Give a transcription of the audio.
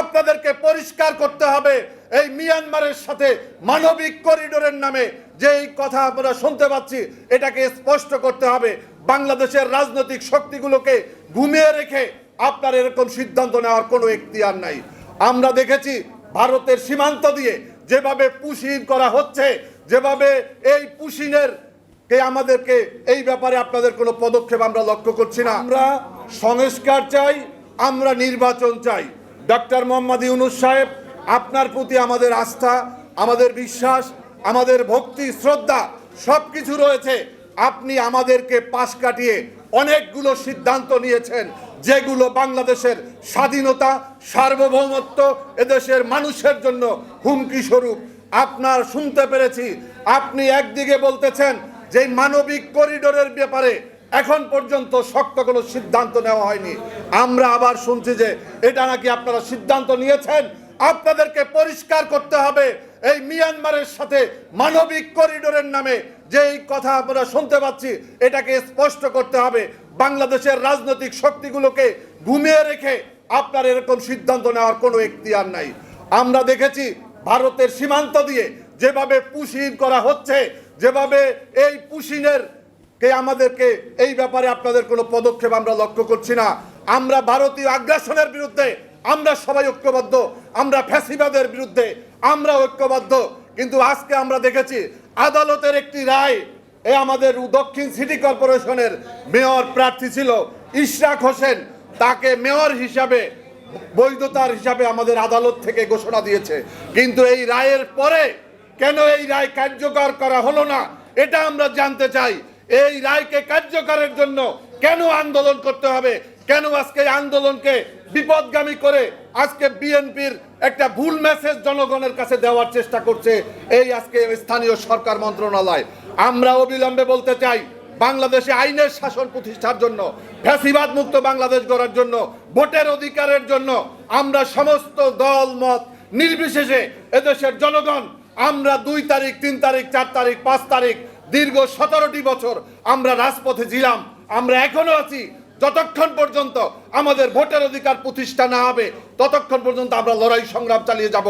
আপনাদেরকে পরিষ্কার করতে হবে এই মিয়ানমারের সাথে মানবিক করিডোরের নামে যে এই কথা আমরা শুনতে পাচ্ছি, এটাকে স্পষ্ট করতে হবে। বাংলাদেশের রাজনৈতিক শক্তিগুলোকে ঘুমিয়ে রেখে আপনার এরকম সিদ্ধান্ত নেওয়ার কোনো এখতিয়ার নাই। আমরা দেখেছি ভারতের সীমান্ত দিয়ে যেভাবে পুশিন করা হচ্ছে, যেভাবে এই পুশিনের কে আমাদেরকে এই ব্যাপারে আপনাদের কোনো পদক্ষেপ আমরা লক্ষ্য করছি না। আমরা সংস্কার চাই, আমরা নির্বাচন চাই। ডক্টর মোহাম্মদ ইউনুস সাহেব, আপনার প্রতি আমাদের আস্থা, আমাদের বিশ্বাস, আমাদের ভক্তি, শ্রদ্ধা সব কিছু রয়েছে। আপনি আমাদেরকে পাশ কাটিয়ে অনেকগুলো সিদ্ধান্ত নিয়েছেন, যেগুলো বাংলাদেশের স্বাধীনতা, সার্বভৌমত্ব, এদেশের মানুষের জন্য হুমকি স্বরূপ। আপনার শুনতে পেরেছি, আপনি একদিকে বলতেছেন যে মানবিক করিডোরের ব্যাপারে এখন পর্যন্ত শক্ত কোনো সিদ্ধান্ত নেওয়া হয়নি। আমরা আবার শুনছি যে এটা নাকি আপনারা সিদ্ধান্ত নিয়েছেন। আপনাদেরকে পরিষ্কার করতে হবে এই মিয়ানমারের সাথে মানবিক করিডোরের নামে। যেই কথা আমরা শুনতে পাচ্ছি, এটাকে স্পষ্ট করতে হবে। বাংলাদেশের রাজনৈতিক শক্তিগুলোকে ঘুমিয়ে রেখে আপনার এরকম সিদ্ধান্ত নেওয়ার কোনো এখতিয়ার নাই। আমরা দেখেছি ভারতের সীমান্ত দিয়ে যেভাবে পুশিন করা হচ্ছে, যেভাবে এই পুশিনের কে আমাদেরকে এই ব্যাপারে আপনাদের কোনো পদক্ষেপ আমরা লক্ষ্য করছি না। আমরা ভারতীয় আগ্রাসনের বিরুদ্ধে আমরা সবাই ঐক্যবদ্ধ, আমরা ফ্যাসিবাদের বিরুদ্ধে আমরা ঐক্যবদ্ধ। কিন্তু আজকে আমরা দেখেছি আদালতের একটি রায়, এ আমাদের দক্ষিণ সিটি কর্পোরেশনের মেয়র প্রার্থী ছিল ইশরাক হোসেন। তাকে মেয়র হিসাবে, বৈধতার হিসাবে আমাদের আদালত থেকে ঘোষণা দিয়েছে। কিন্তু এই রায়ের পরে কেন এই রায় কার্যকর করা হলো না, এটা আমরা জানতে চাই। এই রায়কে কার্যকরের জন্য কেন আন্দোলন করতে হবে? কেন আজকে আন্দোলনকে বিপদগামী করে আজকে বিএনপির একটা ভুল মেসেজ জনগণের কাছে দেওয়ার চেষ্টা করছে এই আজকে স্থানীয় সরকার মন্ত্রণালয়? আমরা অবিলম্বে বলতে চাই, বাংলাদেশে আইনের শাসন প্রতিষ্ঠার জন্য, ফ্যাসিবাদ মুক্ত বাংলাদেশ গড়ার জন্য, ভোটের অধিকারের জন্য আমরা সমস্ত দল, মত নির্বিশেষে এদেশের জনগণ, আমরা দুই তারিখ, তিন তারিখ, চার তারিখ, পাঁচ তারিখ দীর্ঘ সতেরোটি বছর আমরা রাজপথে ছিলাম, আমরা এখনও আছি। যতক্ষণ পর্যন্ত আমাদের ভোটের অধিকার প্রতিষ্ঠা না হবে, ততক্ষণ পর্যন্ত আমরা লড়াই সংগ্রাম চালিয়ে যাব।